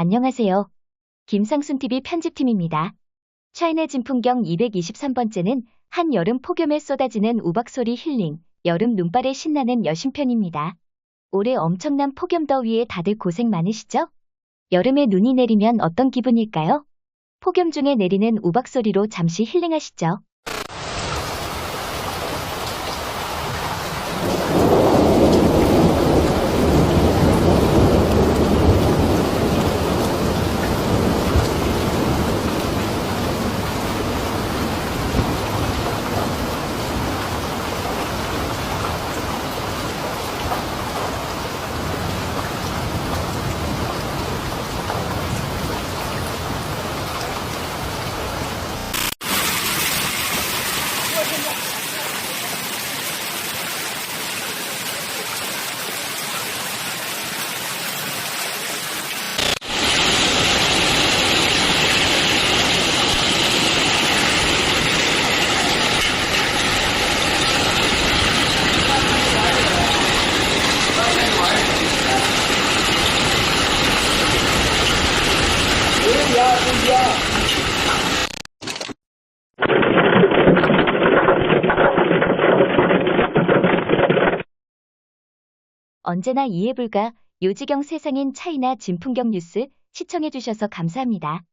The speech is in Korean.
안녕하세요. 김상순TV 편집팀입니다. 차이나 진풍경 223번째는 한여름 폭염에 쏟아지는 우박소리 힐링, 여름 눈발에 신나는 여심편입니다. 올해 엄청난 폭염 더위에 다들 고생 많으시죠? 여름에 눈이 내리면 어떤 기분일까요? 폭염 중에 내리는 우박소리로 잠시 힐링하시죠. 언제나 이해불가 요지경 세상인 차이나 진풍경 뉴스 시청해주셔서 감사합니다.